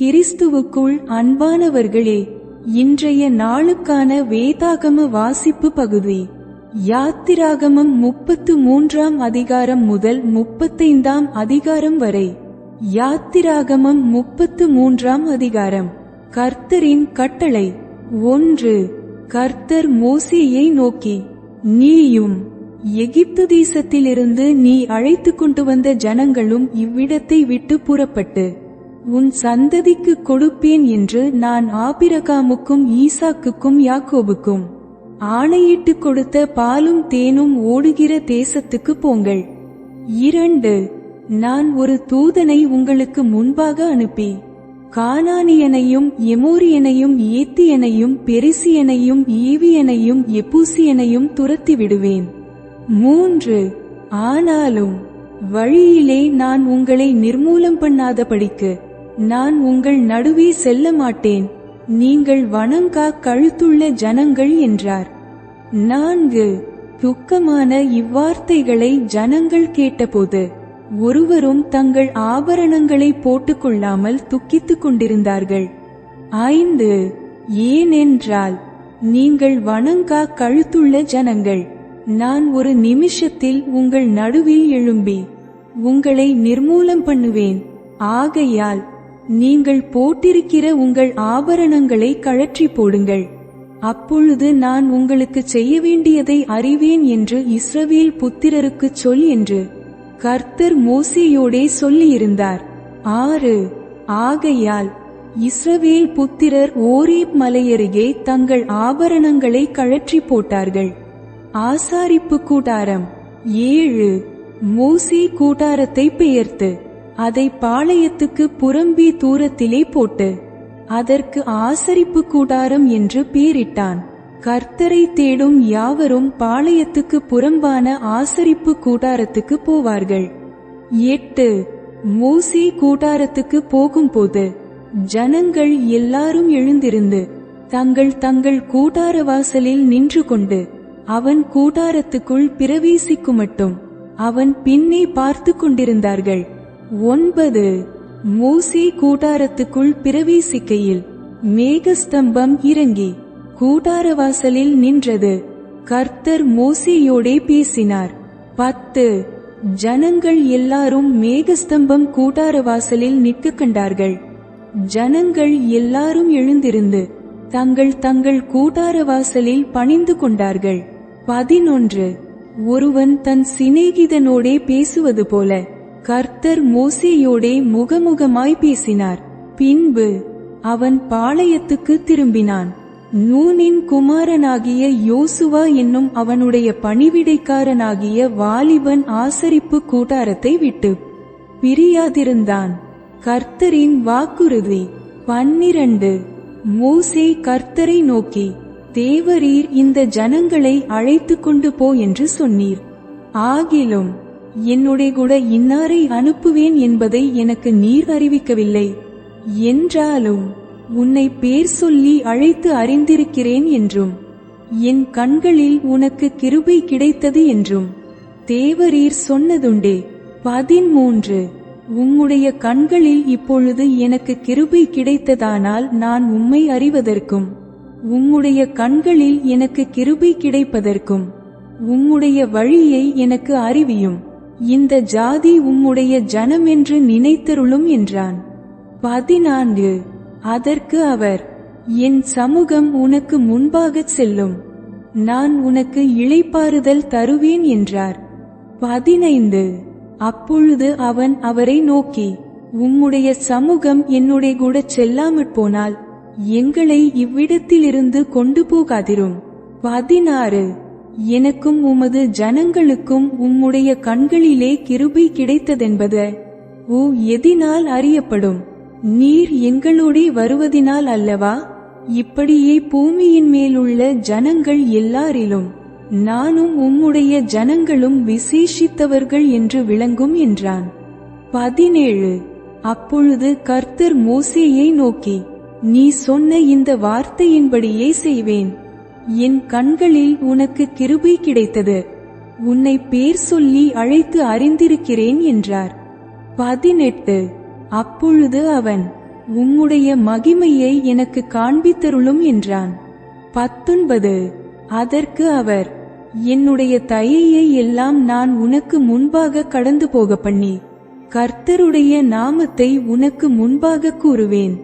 கிறிஸ்துவுக்குள் அன்பானவர்களே இன்றைய நாளுக்கான வேதாகம வாசிப்பு பகுதி. யாத்திராகமம் முப்பத்து மூன்றாம் அதிகாரம் முதல் முப்பத்தைந்தாம் அதிகாரம் வரை. யாத்திராகமம் முப்பத்து மூன்றாம் அதிகாரம். கர்த்தரின் கட்டளை. ஒன்று கர்த்தர் மோசியை நோக்கி நீயும் எகிப்து தேசத்திலிருந்து நீ அழைத்து கொண்டு வந்த ஜனங்களும் இவ்விடத்தை விட்டு புறப்பட்டு உன் சந்ததிக்கு கொடுப்பேன் என்று நான் ஆபிரகாமுக்கும் ஈசாக்குக்கும் யாக்கோபுக்கும் ஆணையிட்டு கொடுத்த பாலும் தேனும் ஓடுகிற தேசத்துக்கு போங்கள். இரண்டு நான் ஒரு தூதனை உங்களுக்கு முன்பாக அனுப்பி கானானியனையும் எமோரியனையும் ஏத்தியனையும் பெரிசியனையும் ஈவியனையும் எபூசியனையும் துரத்தி விடுவேன். மூன்று ஆனாலும் வழியிலே நான் உங்களை நிர்மூலம் பண்ணாதபடிக்கு நான் உங்கள் நடுவே செல்ல மாட்டேன். நீங்கள் வணங்கா கழுத்துள்ள ஜனங்கள் என்றார். நான்கு துக்கமான இவ்வார்த்தைகளை ஜனங்கள் கேட்டபோது ஒருவரும் தங்கள் ஆபரணங்களை போட்டுக்கொள்ளாமல் துக்கித்துக் கொண்டிருந்தார்கள். ஐந்து ஏனென்றால் நீங்கள் வணங்கா கழுத்துள்ள ஜனங்கள் நான் ஒரு நிமிஷத்தில் உங்கள் நடுவில் எழும்பி உங்களை நிர்மூலம் பண்ணுவேன். ஆகையால் நீங்கள் போட்டிருக்கிற உங்கள் ஆபரணங்களை கழற்றி போடுங்கள். அப்பொழுது நான் உங்களுக்கு செய்ய வேண்டியதை அறிவேன் என்று இஸ்ரவேல் புத்திரருக்கு சொல் என்று கர்த்தர் மோசேயோடே சொல்லியிருந்தார். ஆறு. ஆகையால் இஸ்ரவேல் புத்திரர் ஓரீப் மலையருகே தங்கள் ஆபரணங்களை கழற்றி போட்டார்கள். ஆசாரிப்பு கூட்டாரம் ஏழு. மோசே கூட்டாரத்தை பெயர்த்து. அதை பாளையத்துக்கு புறம்பி தூரத்திலே போட்டு அதற்கு ஆசரிப்பு கூடாரம் என்று பேரிட்டான். கர்த்தரை தேடும் யாவரும் பாளையத்துக்கு புறம்பான ஆசரிப்பு கூடாரத்துக்கு போவார்கள். எட்டு மூசி கூடாரத்துக்கு போகும்போது ஜனங்கள் எல்லாரும் எழுந்திருந்து தங்கள் தங்கள் கூடார வாசலில் நின்று கொண்டு அவன் கூடாரத்துக்குள் பிரவேசிக்குமட்டும் அவன் பின்னே பார்த்து கொண்டிருந்தார்கள். ஒன்பது. மூசி கூட்டாரத்துக்குள் பிரவேசிக்கையில் மேகஸ்தம்பம் இறங்கி கூட்டார வாசலில் நின்றது. கர்த்தர் மோசியோடே பேசினார். பத்து. ஜனங்கள் எல்லாரும் மேகஸ்தம்பம் கூடாரவாசலில் நிற்க கண்டார்கள். ஜனங்கள் எல்லாரும் எழுந்திருந்து தங்கள் தங்கள் கூட்டார வாசலில் பணிந்து கொண்டார்கள். பதினொன்று. ஒருவன் தன் சிநேகிதனோடே பேசுவது போல கர்த்தர் மோசேயோடே முகமுகமாய் பேசினார். பின்பு அவன் பாளையத்துக்கு திரும்பினான். நூனின் குமாரனாகிய யோசுவா என்னும் அவனுடைய பணிவிடைக்காரனாகிய வாலிபன் ஆசரிப்பு கூட்டாரத்தை விட்டு பிரியாதிருந்தான். கர்த்தரின் வாக்குறுதி பன்னிரண்டு. மோசே கர்த்தரை நோக்கி தேவரீர் இந்த ஜனங்களை அழைத்து கொண்டு போ என்று சொன்னீர். ஆகிலும் என்னுடைய கூட இன்னாரை அனுப்புவேன் என்பதை எனக்கு நீர் அறிவிக்கவில்லை. என்றாலும் உன்னை பேர் சொல்லி அழைத்து அறிந்திருக்கிறேன் என்றும் என் கண்களில் உனக்கு கிருபை கிடைத்தது என்றும் தேவரீர் சொன்னதுண்டே. பதிமூன்று உம்முடைய கண்களில் இப்பொழுது எனக்கு கிருபை கிடைத்ததானால் நான் உம்மை அறிவதற்கும் உம்முடைய கண்களில் எனக்கு கிருபை கிடைப்பதற்கும் உம்முடைய வழியை எனக்கு அறிவியும். இந்த ஜாதி உம்முடைய ஜனம் என்று நினைத்தருளும் என்றான். பதினான்கு. அதற்கு அவர் என் சமூகம் உனக்கு முன்பாகச் செல்லும். நான் உனக்கு இளைப்பாறுதல் தருவேன் என்றார். பதினைந்து. அப்பொழுது அவன் அவரை நோக்கி உம்முடைய சமூகம் என்னுடைய கூட செல்லாமற் போனால் எங்களை இவ்விடத்திலிருந்து கொண்டு போகாதிரும். பதினாறு. எனக்கும் உமது ஜனங்களுக்கும் உம்முடைய கண்களிலே கிருபை கிடைத்ததென்பது ஓ எதினால் அறியப்படும். நீர் எங்களோடே வருவதினால் அல்லவா? இப்படியே பூமியின் மேலுள்ள ஜனங்கள் எல்லாரிலும் நானும் உம்முடைய ஜனங்களும் விசேஷித்தவர்கள் என்று விளங்கும் என்றான். பதினேழு அப்பொழுது கர்த்தர் மோசேயை நோக்கி நீ சொன்ன இந்த வார்த்தையின்படியே செய்வேன். என் கண்களில் உனக்கு கிருபை கிடைத்தது. உன்னை பேர் சொல்லி அழைத்து அறிந்திருக்கிறேன் என்றார். பதினெட்டு. அப்பொழுது அவன் உம்முடைய மகிமையை எனக்கு காண்பித்தருளும் என்றான். பத்தொன்பது. அதற்கு அவர் என்னுடைய தயையை எல்லாம் நான் உனக்கு முன்பாக கடந்து போக பண்ணி கர்த்தருடைய நாமத்தை உனக்கு முன்பாக கூறுவேன்.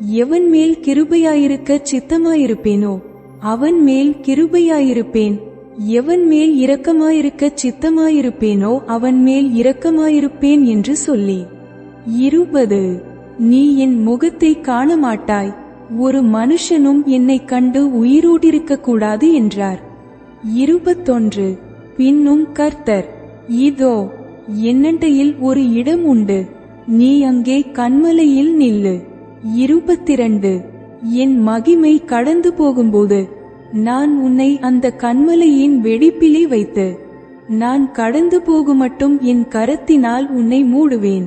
எவன் மேல் கிருபையாயிருக்க சித்தமாயிருப்பேனோ அவன் மேல் கிருபையாயிருப்பேன். எவன் மேல் இரக்கமாயிருக்க சித்தமாயிருப்பேனோ அவன் மேல் இரக்கமாயிருப்பேன் என்று சொல்லி. இருபது. நீ என் முகத்தை காண மாட்டாய் ஒரு மனுஷனும் என்னை கண்டு உயிரோடிருக்க கூடாது என்றார். இருபத்தொன்று. பின்னும் கர்த்தர் இதோ என்னண்டையில் ஒரு இடம் உண்டு. நீ அங்கே கண்மலையில் நில்லு. இருபத்திரண்டு. என் மகிமை கடந்து போகும்போது நான் உன்னை அந்த கண்மலையின் வெடிப்பிலே வைத்து நான் கடந்து போகுமட்டும் என் கரத்தினால் உன்னை மூடுவேன்.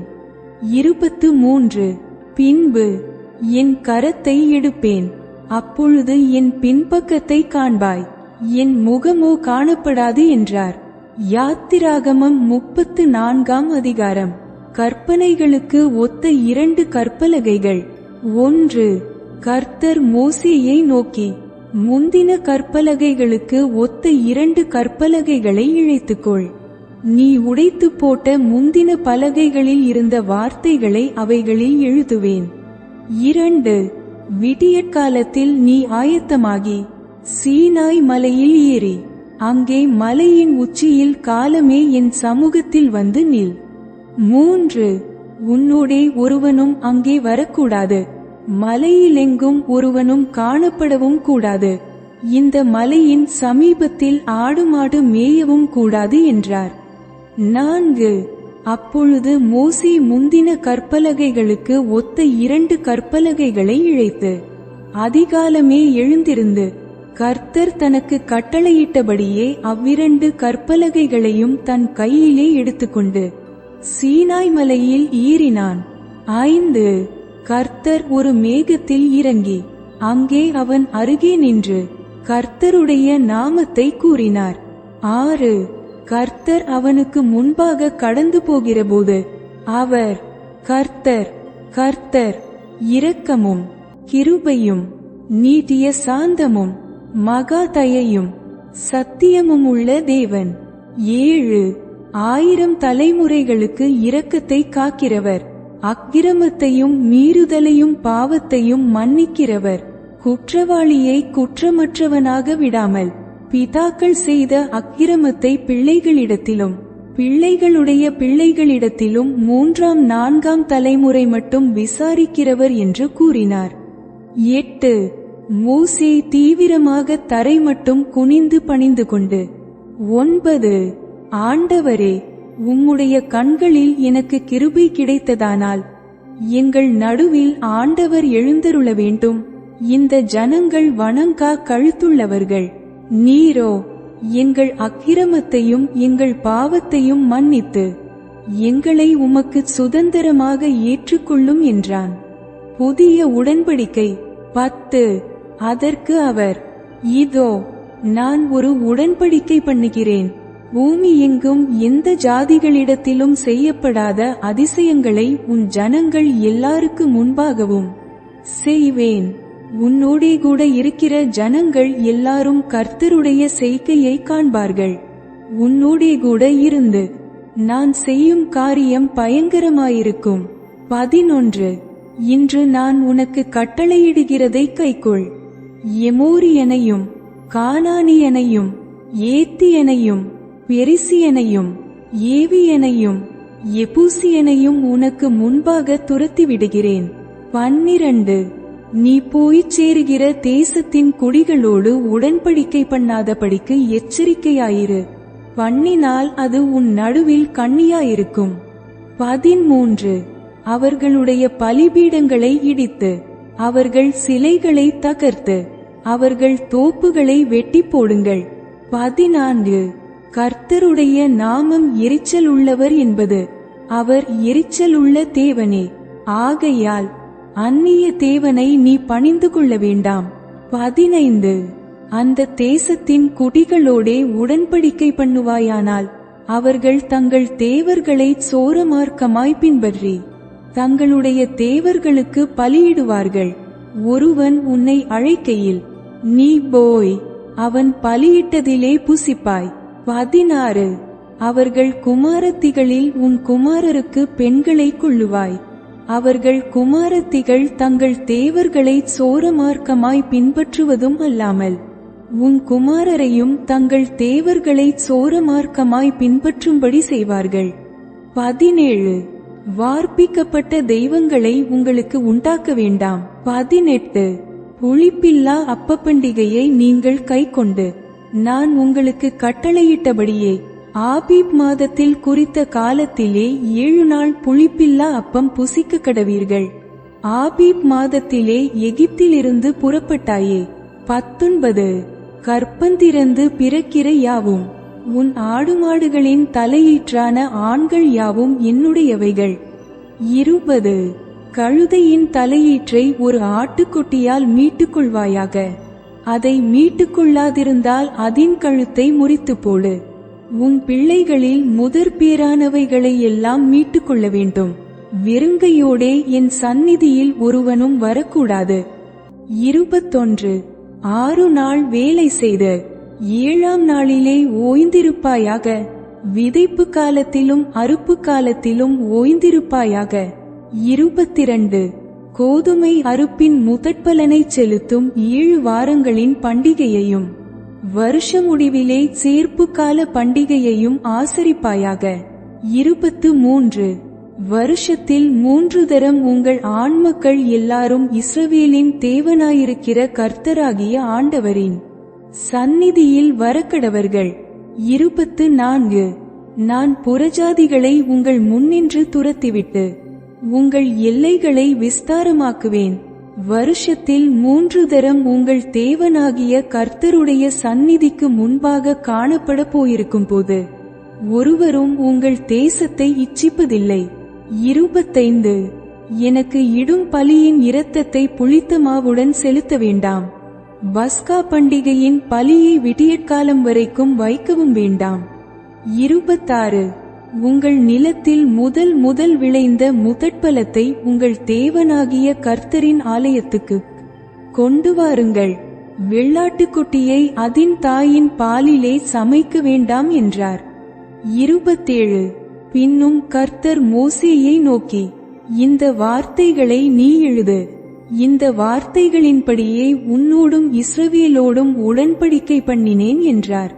இருபத்து மூன்று. பின்பு என் கரத்தை எடுப்பேன். அப்பொழுது என் பின்பக்கத்தை காண்பாய். என் முகமோ காணப்படாது என்றார். யாத்திராகமம் முப்பத்து நான்காம் அதிகாரம். கற்பனைகளுக்கு ஒத்த இரண்டு கற்பலகைகள். ஒன்று கர்த்தர் மோசேயை நோக்கி முந்தின கற்பலகைகளுக்கு ஒத்த இரண்டு கற்பலகைகளை இழைத்துக்கொள். நீ உடைத்து போட்ட முந்தின பலகைகளில் இருந்த வார்த்தைகளை அவைகளில் எழுதுவேன். இரண்டு விடியற்காலத்தில் நீ ஆயத்தமாகி சீனாய் மலையில் ஏறி அங்கே மலையின் உச்சியில் காலமே என் சமூகத்தில் வந்து நில். மூன்று உன்னோடே ஒருவனும் அங்கே வரக்கூடாது. மலையிலெங்கும் ஒருவனும் காணப்படவும் கூடாது. இந்த மலையின் சமீபத்தில் ஆடு மாடு மேயவும் கூடாது என்றார். நான்கு. அப்பொழுது மோசி முந்தின கற்பலகைகளுக்கு ஒத்த இரண்டு கற்பலகைகளை இழைத்து அதிகாலமே எழுந்திருந்து கர்த்தர் தனக்கு கட்டளையிட்டபடியே அவ்விரண்டு கற்பலகைகளையும் தன் கையிலே எடுத்துக்கொண்டு சீனாய் மலையில் ஏறினான். ஐந்து. கர்த்தர் ஒரு மேகத்தில் இறங்கி அங்கே அவன் அருகே நின்று கர்த்தருடைய நாமத்தை கூறினார். ஆறு கர்த்தர் அவனுக்கு முன்பாக கடந்து போகிறபோது அவர் கர்த்தர் கர்த்தர் இரக்கமும் கிருபையும் நீட்டிய சாந்தமும் மகா தயையும் சத்தியமும் உள்ள தேவன். ஏழு ஆயிரம் தலைமுறைகளுக்கு இரக்கத்தை காக்கிறவர். அக்கிரமத்தையும் மீறுதலையும் பாவத்தையும் மன்னிக்கிறவர். குற்றவாளியை குற்றமற்றவனாக விடாமல் பிதாக்கள் செய்த அக்கிரமத்தை பிள்ளைகளிடத்திலும் பிள்ளைகளுடைய பிள்ளைகளிடத்திலும் மூன்றாம் நான்காம் தலைமுறை மட்டும் விசாரிக்கிறவர் என்று கூறினார். எட்டு. மூசே தீவிரமாக தரை மட்டும் குனிந்து பணிந்து கொண்டு ஒன்பது. ஆண்டவரே உம்முடைய கண்களில் எனக்கு கிருபை கிடைத்ததானால் எங்கள் நடுவில் ஆண்டவர் எழுந்தருள வேண்டும். இந்த ஜனங்கள் வணங்கா கழுத்துள்ளவர்கள். நீரோ எங்கள் அக்கிரமத்தையும் எங்கள் பாவத்தையும் மன்னித்து எங்களை உமக்கு சுதந்திரமாக ஏற்றுக்கொள்ளும் என்றான். புதிய உடன்படிக்கை பத்து. அதற்கு அவர் இதோ நான் ஒரு உடன்படிக்கை பண்ணுகிறேன். பூமி எங்கும் எந்த ஜாதிகளிடத்திலும் செய்யப்படாத அதிசயங்களை உன் ஜனங்கள் எல்லாருக்கு முன்பாகவும் செய்வேன். உன்னோடே கூட இருக்கிற ஜனங்கள் எல்லாரும் கர்த்தருடைய செய்கையை காண்பார்கள். உன்னோடே கூட இருந்து நான் செய்யும் காரியம் பயங்கரமாயிருக்கும். பதினொன்று. இன்று நான் உனக்கு கட்டளையிடுகிறதை கைக்கொள். எமோரியனையும் கானானியனையும் ஏத்தியனையும் பெரிசியனையும் ஏவியனையும் எபூசியனையும் உனக்கு முன்பாக துரத்தி விடுகிறேன் பன்னிரண்டு. நீ போய்ச் சேருகிற தேசத்தின் குடிகளோடு உடன்படிக்கை பண்ணாதபடிக்கு எச்சரிக்கையாயிரு. பண்ணினால் அது உன் நடுவில் கண்ணியாயிருக்கும். பதிமூன்று. அவர்களுடைய பலிபீடங்களை இடித்து அவர்கள் சிலைகளை தகர்த்து அவர்கள் தோப்புகளை வெட்டி போடுங்கள். பதினான்கு. கர்த்தருடைய நாமம் எரிச்சல் உள்ளவர் என்பது அவர் எரிச்சல் உள்ள தேவனே. ஆகையால் அந்நிய தேவனை நீ பணிந்து கொள்ள வேண்டாம். பதினைந்து. அந்த தேசத்தின் குடிகளோடே உடன்படிக்கை பண்ணுவாயானால் அவர்கள் தங்கள் தேவர்களை சோரமார்க்கமாய் பின்பற்றி தங்களுடைய தேவர்களுக்கு பலியிடுவார்கள். ஒருவன் உன்னை அழைக்கையில் நீ போய் அவன் பலியிட்டதிலே புசிப்பாய். பதினாறு. அவர்கள் குமாரத்திகளில் உன் குமாரருக்கு பெண்களை கொள்ளுவாய். அவர்கள் குமாரத்திகள் தங்கள் தேவர்களை சோரமார்க்கமாய் பின்பற்றுவதும் அல்லாமல் உன் குமாரரையும் தங்கள் தேவர்களை சோரமார்க்கமாய் பின்பற்றும்படி செய்வார்கள். பதினேழு. வார்ப்பிக்கப்பட்ட தெய்வங்களை உங்களுக்கு உண்டாக்க வேண்டாம். பதினெட்டு. புளிப்பில்லா அப்ப பண்டிகையை நீங்கள் கைக்கொண்டு நான் உங்களுக்கு கட்டளையிட்டபடியே ஆபீப் மாதத்தில் குறித்த காலத்திலே ஏழு நாள் புளிப்பில்லா அப்பம் புசிக்க கடவீர்கள். ஆபீப் மாதத்திலே எகிப்திலிருந்து புறப்பட்டாயே பத்தொன்பது. கற்பந்திறந்து பிறக்கிற யாவும் உன் ஆடுமாடுகளின் தலையீற்றான ஆண்கள் யாவும் என்னுடையவைகள். இருபது. கழுதையின் தலையீற்றை ஒரு ஆட்டுக்குட்டியால் மீட்டுக் கொள்வாயாக அதை மீட்டுக் கொள்ளாதிருந்தால் அதின் கழுத்தை முறித்து போடு உன் பிள்ளைகளில் முதற் பேரானவைகளை எல்லாம் மீட்டுக் கொள்ள வேண்டும். வெறுங்கையோடே என் சந்நிதியில் ஒருவனும் வரக்கூடாது. இருபத்தொன்று. ஆறு நாள் வேலை செய்து ஏழாம் நாளிலே ஓய்ந்திருப்பாயாக விதைப்பு காலத்திலும் அறுப்பு காலத்திலும் ஓய்ந்திருப்பாயாக. இருபத்திரண்டு. கோதுமை அறுப்பின் முதற்பலனை செலுத்தும் ஏழு வாரங்களின் பண்டிகையையும் வருஷ முடிவிலே சேர்ப்பு கால பண்டிகையையும் ஆசரிப்பாயாக. இருபத்து மூன்று. வருஷத்தில் மூன்று தரம் உங்கள் ஆண்மக்கள் எல்லாரும் இஸ்ரவேலின் தேவனாயிருக்கிற கர்த்தராகிய ஆண்டவரின் சந்நிதியில் வரக்கடவர்கள். இருபத்து நான்கு. நான் புறஜாதிகளை உங்கள் முன்னின்று துரத்திவிட்டு உங்கள் எல்லைகளை விஸ்தாரமாக்குவேன். வருஷத்தில் மூன்று தரம் உங்கள் தேவனாகிய கர்த்தருடைய சந்நிதிக்கு முன்பாக காணப்பட போயிருக்கும் போது ஒருவரும் உங்கள் தேசத்தை இச்சிப்பதில்லை. இருபத்தைந்து எனக்கு இடும் பலியின் இரத்தத்தை புளித்த மாவுடன் செலுத்த வேண்டாம். பஸ்கா பண்டிகையின் பலியை விடியற்காலம் வரைக்கும் வைக்கவும் வேண்டாம். இருபத்தாறு உங்கள் நிலத்தில் முதல் முதல் விளைந்த முதற்பலத்தை உங்கள் தேவனாகிய கர்த்தரின் ஆலயத்துக்கு கொண்டு வாருங்கள். வெள்ளாட்டுக்குட்டியை அதின் தாயின் பாலிலே சமைக்க வேண்டாம் என்றார். இருபத்தேழு. பின்னும் கர்த்தர் மோசேயை நோக்கி இந்த வார்த்தைகளை நீ எழுது. இந்த வார்த்தைகளின்படியே உன்னோடும் இஸ்ரவேலோடும் உடன்படிக்கை பண்ணினேன் என்றார்.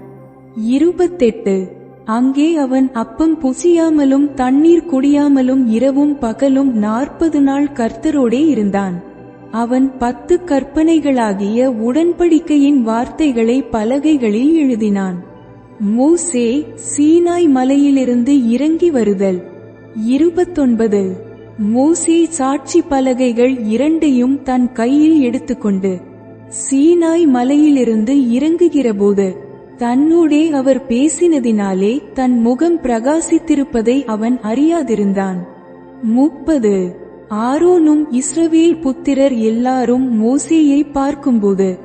இருபத்தெட்டு. அங்கே அவன் அப்பம் புசியாமலும் தண்ணீர் குடியாமலும் இரவும் பகலும் நாற்பது நாள் கர்த்தரோடே இருந்தான். அவன் பத்து கற்பனைகளாகிய உடன்படிக்கையின் வார்த்தைகளை பலகைகளில் எழுதினான். மூசே சீனாய் மலையிலிருந்து இறங்கி வருதல். இருபத்தொன்பது. மூசே சாட்சி பலகைகள் இரண்டையும் தன் கையில் எடுத்துக்கொண்டு சீனாய் மலையிலிருந்து இறங்குகிறபோது தன்னோடே அவர் பேசினதினாலே தன் முகம் பிரகாசித்திருப்பதை அவன் அறியாதிருந்தான். முப்பது. ஆரோனும் இஸ்ரவேல் புத்திரர் எல்லாரும் மோசேயை பார்க்கும்போது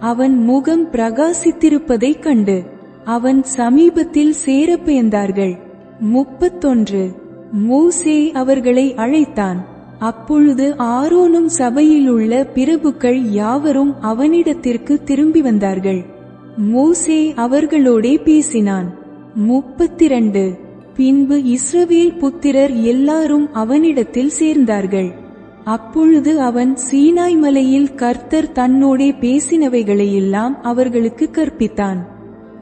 அவன் முகம் பிரகாசித்திருப்பதைக் கண்டு அவன் சமீபத்தில் சேரப்பெயர்ந்தார்கள் முப்பத்தொன்று. மோசே அவர்களை அழைத்தான். அப்பொழுது ஆரோனும் சபையிலுள்ள பிரபுக்கள் யாவரும் அவனிடத்திற்கு திரும்பி வந்தார்கள். மோசே அவர்களோடே பேசினான். முப்பத்திரண்டு. பின்பு இஸ்ரவேல் புத்திரர் எல்லாரும் அவனிடத்தில் சேர்ந்தார்கள். அப்பொழுது அவன் சீனாய் மலையில் கர்த்தர் தன்னோடே பேசினவைகளையெல்லாம் அவர்களுக்கு கற்பித்தான்.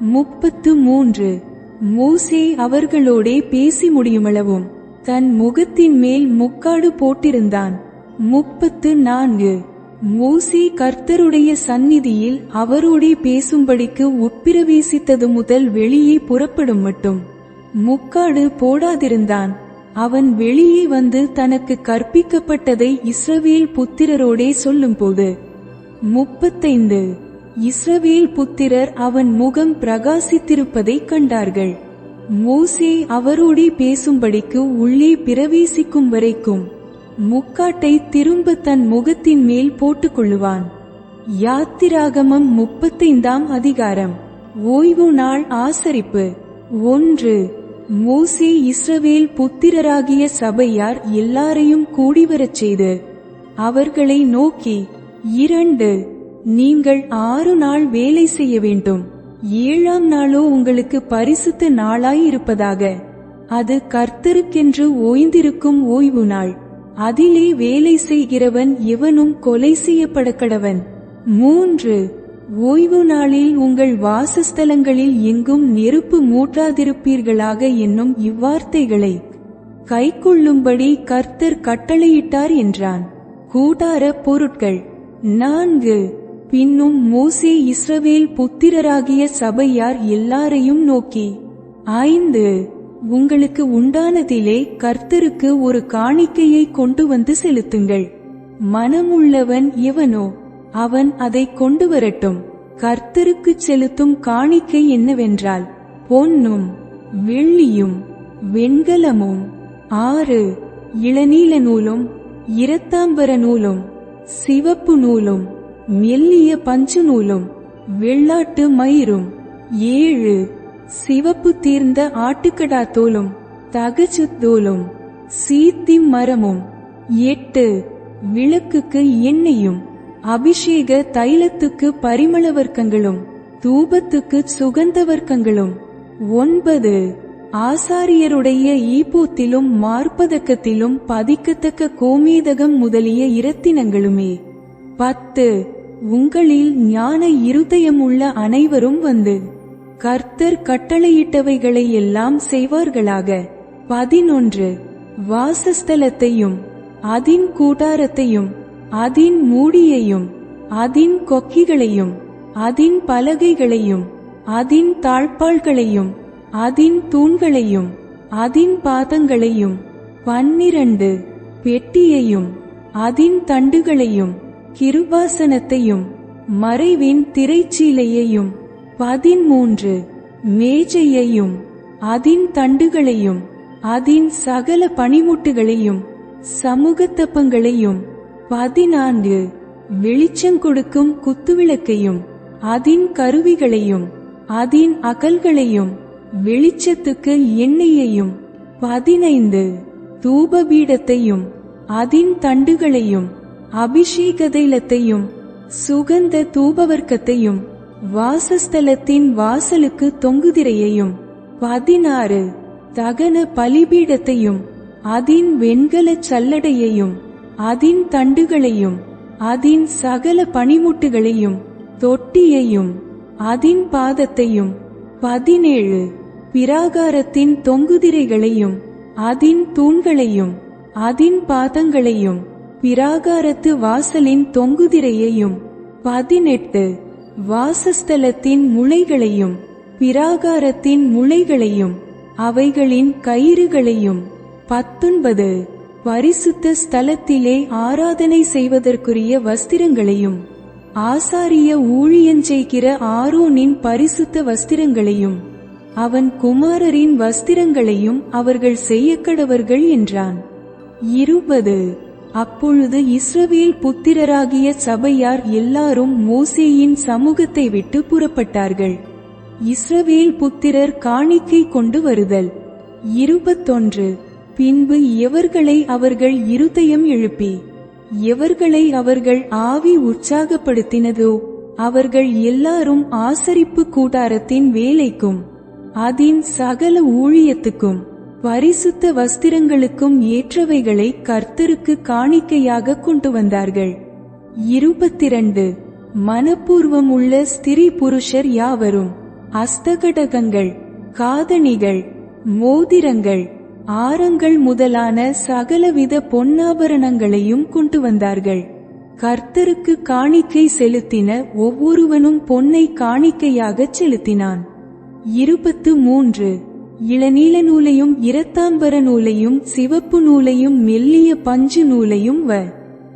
முப்பத்து மூன்று. மோசே அவர்களோடே பேசி முடியுமளவும் தன் முகத்தின் மேல் முக்காடு போட்டிருந்தான். முப்பத்து நான்கு. மோசே கர்த்தருடைய சந்நிதியில் அவரோடே பேசும்படிக்கு உட்பிரவேசித்தது முதல் வெளியே புறப்படும் மட்டும். முக்காடு போடாதிருந்தான். அவன் வெளியே வந்து தனக்கு கற்பிக்கப்பட்டதை இஸ்ரவேல் புத்திரரோடே சொல்லும்போது முப்பத்தைந்து. இஸ்ரவேல் புத்திரர் அவன் முகம் பிரகாசித்திருப்பதைக் கண்டார்கள். மோசே அவரோடே பேசும்படிக்கு உள்ளே பிரவேசிக்கும் வரைக்கும் முக்காட்டை திரும்ப தன் முகத்தின் மேல் போட்டுக்கொள்ளுவான். யாத்திராகமம் முப்பத்தைந்தாம் அதிகாரம். ஓய்வு நாள் ஆசரிப்பு. ஒன்று மோசே இஸ்ரவேல் புத்திரராகிய சபையார் எல்லாரையும் கூடிவரச் செய்து அவர்களை நோக்கி இரண்டு நீங்கள் ஆறு நாள் வேலை செய்ய வேண்டும். ஏழாம் நாளோ உங்களுக்கு பரிசுத்த நாளாய் இருப்பதாக அது கர்த்தருக்கென்று ஓய்ந்திருக்கும் ஓய்வு நாள். அதிலே வேலை செய்கிறவன் எவனும் கொலை செய்யப்படக்கடவன். மூன்று ஓய்வு நாளில் உங்கள் வாசஸ்தலங்களில் எங்கும் நெருப்பு மூட்டாதிருப்பீர்களாக என்னும் இவ்வார்த்தைகளை. கைக்கொள்ளும்படி கர்த்தர் கட்டளையிட்டார் என்றான். கூடார பொருட்கள். நான்கு பின்னும் மோசே இஸ்ரவேல் புத்திரராகிய சபையார் எல்லாரையும் நோக்கி. ஐந்து உங்களுக்கு உண்டானதிலே கர்த்தருக்கு ஒரு காணிக்கையை கொண்டு வந்து செலுத்துங்கள். மனமுள்ளவன் எவனோ அவன் அதை கொண்டு வரட்டும். கர்த்தருக்கு செலுத்தும் காணிக்கை என்னவென்றால் பொன்னும் வெள்ளியும் வெண்கலமும் ஆறு இளநீல நூலும் இரத்தாம்பர நூலும் சிவப்பு நூலும் மெல்லிய பஞ்சு நூலும் வெள்ளாட்டு மயிரும் ஏழு சிவப்பு தீர்ந்த ஆட்டுக்கடா தோலும் தகச்சுத்தோலும் சீத்தி மரமும் எட்டு விளக்குக்கு எண்ணெயும் அபிஷேக தைலத்துக்கு பரிமள வர்க்கங்களும் தூபத்துக்கு சுகந்தவர்க்கங்களும் ஒன்பது ஆசாரியருடைய ஈப்பூத்திலும் மார்பதக்கத்திலும் பதிக்கத்தக்க கோமேதகம் முதலிய இரத்தினங்களுமே. பத்து உங்களில் ஞான இருதயம் உள்ள அனைவரும் வந்து கர்த்தர் கட்டளையிட்டவைகளை எல்லாம் செய்வார்களாக. பதினொன்று. வாசஸ்தலத்தையும் அதின் கூடாரத்தையும் அதின் மூடியையும் அதின் கொக்கிகளையும் அதின் பலகைகளையும் அதின் தாழ்பாள்களையும் அதின் தூண்களையும் அதின் பாதங்களையும் பன்னிரண்டு. பெட்டியையும் அதின் தண்டுகளையும் கிருபாசனத்தையும் மறைவின் திரைச்சீலையையும் பதிமூன்று மேஜையையும் அதின் தண்டுகளையும் அதின் சகல பணிமுட்டுகளையும் சமூகத்தப்பங்களையும் பதினான்கு வெளிச்சம் கொடுக்கும் குத்துவிளக்கையும் அதின் கருவிகளையும் அதின் அகல்களையும் வெளிச்சத்துக்கு எண்ணெயையும் பதினைந்து தூபபீடத்தையும் அதின் தண்டுகளையும் அபிஷேகதைலத்தையும் சுகந்த தூபவர்க்கத்தையும் வாசஸ்தலத்தின் வாசலுக்கு தொங்குதிரையையும் பதினாறு தகன பலிபீடத்தையும் அதின் வெண்கலச் சல்லடையையும் அதின் தண்டுகளையும் அதின் சகல பனிமுட்டுகளையும் தொட்டியையும் அதின் பாதத்தையும் பதினேழு பிராகாரத்தின் தொங்குதிரைகளையும் அதின் தூண்களையும் அதின் பாதங்களையும் பிராகாரத்து வாசலின் தொங்குதிரையையும் பதினெட்டு வாசஸ்தலத்தின் முளைகளையும் பிராகாரத்தின் முளைகளையும் அவைகளின் கயிறுகளையும் பத்தொன்பது பரிசுத்த ஸ்தலத்திலே ஆராதனை செய்வதற்குரிய வஸ்திரங்களையும் ஆசாரிய ஊழியஞ்செய்கிற ஆரோனின் பரிசுத்த வஸ்திரங்களையும் அவன் குமாரரின் வஸ்திரங்களையும் அவர்கள் செய்யக்கடவர்கள் என்றான். இருபது அப்பொழுது இஸ்ரவேல் புத்திரராகிய சபையார் எல்லாரும் மோசேயின் சமூகத்தை விட்டு புறப்பட்டார்கள். இஸ்ரவேல் புத்திரர் காணிக்கை கொண்டு வருதல். இருபத்தொன்று. பின்பு எவர்களை அவர்கள் இருதயம் எழுப்பி? எவர்களை அவர்கள் ஆவி உற்சாகப்படுத்தினதோ அவர்கள் எல்லாரும் ஆசரிப்பு கூடாரத்தின் வேலைக்கும் அதின் சகல ஊழியத்துக்கும். பரிசுத்த வஸ்திரங்களுக்கும் ஏற்றவைகளை கர்த்தருக்கு காணிக்கையாக கொண்டு வந்தார்கள். இருபத்திரண்டு. மனப்பூர்வம் உள்ள ஸ்திரீ புருஷர் யாவரும்? அஸ்தகடகங்கள் காதணிகள் மோதிரங்கள் ஆரங்கள் முதலான சகலவித பொன்னாபரணங்களையும் கொண்டு வந்தார்கள். கர்த்தருக்கு காணிக்கை செலுத்தின ஒவ்வொருவனும் பொன்னை காணிக்கையாகச் செலுத்தினான். இருபத்து மூன்று. இளநீல நூலையும் இரத்தாம்பர நூலையும் சிவப்பு நூலையும் மெல்லிய பஞ்சு நூலையும் வ.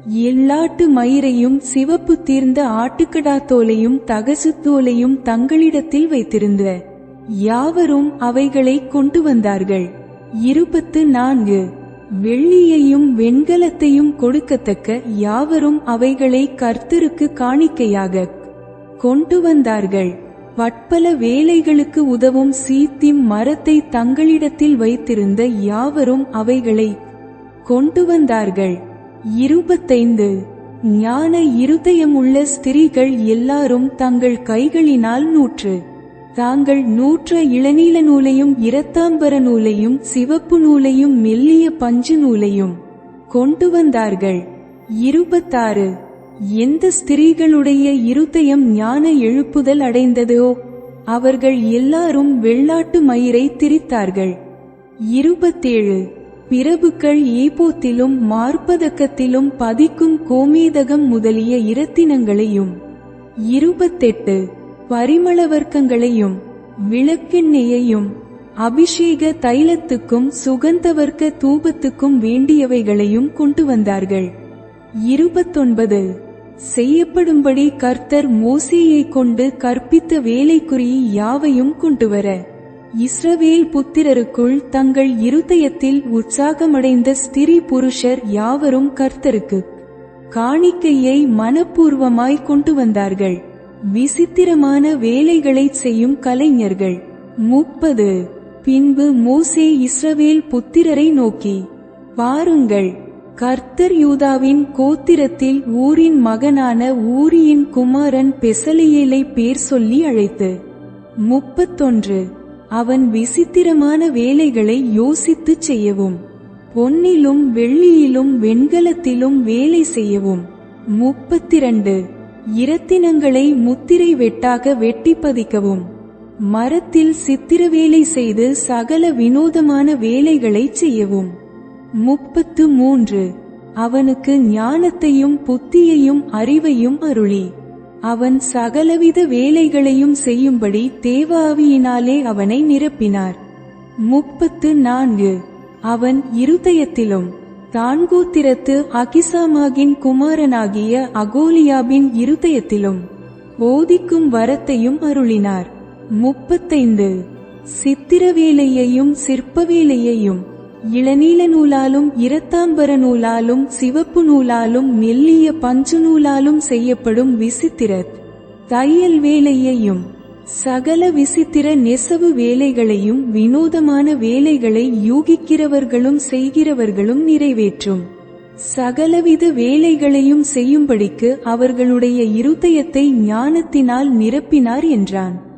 எல்லாட்டு மயிரையும் சிவப்பு தீர்ந்த ஆட்டுக்கடா தோலையும் தகசு தோலையும் தங்களிடத்தில் வைத்திருந்த யாவரும் அவைகளை கொண்டு வந்தார்கள். இருபத்து நான்கு. வெள்ளியையும் வெண்கலத்தையும் கொடுக்கத்தக்க யாவரும் அவைகளை கர்த்தருக்கு காணிக்கையாக கொண்டு வந்தார்கள். பட்பல வேலைகளுக்கு உதவும் சீத்திம் மரத்தை தங்களிடத்தில் வைத்திருந்த யாவரும் அவைகளை கொண்டு வந்தார்கள். இருபத்தைந்து. ஞான இருதயமுள்ள ஸ்திரீகள் எல்லாரும் தங்கள் கைகளினால் நூற்று. தாங்கள் நூற்ற இளநீல நூலையும் இரத்தாம்பர நூலையும் சிவப்பு நூலையும் மெல்லிய பஞ்சு நூலையும் கொண்டு வந்தார்கள். இருபத்தாறு. எந்த ஸ்திரீகளுடைய இருதயம் ஞான எழுப்புதல் அடைந்ததோ அவர்கள் எல்லாரும் வெள்ளாட்டு மயிரை திரித்தார்கள். இருபத்தேழு பிரபுக்கள் ஏபோத்திலும் மார்பதக்கத்திலும் பதிக்கும் கோமேதகம் முதலிய இரத்தினங்களையும். இருபத்தெட்டு பரிமள வர்க்கங்களையும் விளக்கெண்ணெயையும் அபிஷேக தைலத்துக்கும் சுகந்தவர்க்க தூபத்துக்கும் வேண்டியவைகளையும் கொண்டு வந்தார்கள். இருபத்தொன்பது செய்யப்படும்படி கர்த்தர் மோசேயை கொண்டு கற்பித்த வேலைக்குறி யாவையும் கொண்டு வர இஸ்ரவேல் புத்திரருக்குள் தங்கள் இருதயத்தில் உற்சாகமடைந்த ஸ்திரீ புருஷர் யாவரும் கர்த்தருக்கு காணிக்கையை மனப்பூர்வமாய் கொண்டு வந்தார்கள். விசித்திரமான வேலைகளைச் செய்யும் கலைஞர்கள். முப்பது. பின்பு மோசே இஸ்ரவேல் புத்திரரை நோக்கி பாருங்கள் கர்த்தர் யூதாவின் கோத்திரத்தில் ஊரின் மகனான ஊரியின் குமாரன் பெசலியலை பேர் சொல்லி அழைத்து முப்பத்தொன்று அவன் விசித்திரமான வேலைகளை யோசித்துச் செய்யவும் பொன்னிலும் வெள்ளியிலும் வெண்கலத்திலும் வேலை செய்யவும் முப்பத்திரண்டு இரத்தினங்களை முத்திரை வெட்டாக வெட்டி பதிக்கவும் மரத்தில் சித்திர வேலை செய்து சகல வினோதமான வேலைகளைச் செய்யவும். முப்பத்து மூன்று அவனுக்கு ஞானத்தையும் புத்தியையும் அறிவையும் அருளி. அவன் சகலவித வேலைகளையும் செய்யும்படி தேவாவியினாலே அவனை நிரப்பினார். முப்பத்து நான்கு அவன் இருதயத்திலும் தான்கோத்திரத்து அகிசாமாகின் குமாரனாகிய அகோலியாபின் இருதயத்திலும் போதிக்கும் வரத்தையும் அருளினார். முப்பத்தைந்து. சித்திரவேலையையும் சிற்பவேலையையும் இளநீல நூலாலும் இரத்தாம்பர நூலாலும் சிவப்பு நூலாலும் மெல்லிய பஞ்சு நூலாலும் செய்யப்படும் விசித்திரத் தையல் வேலையையும் சகல விசித்திர நெசவு வேலைகளையும் வினோதமான வேலைகளை யூகிக்கிறவர்களும் செய்கிறவர்களும் நிறைவேற்றும். சகலவித வேலைகளையும் செய்யும்படிக்கு அவர்களுடைய இருதயத்தை ஞானத்தினால் நிரப்பினார் என்றான்.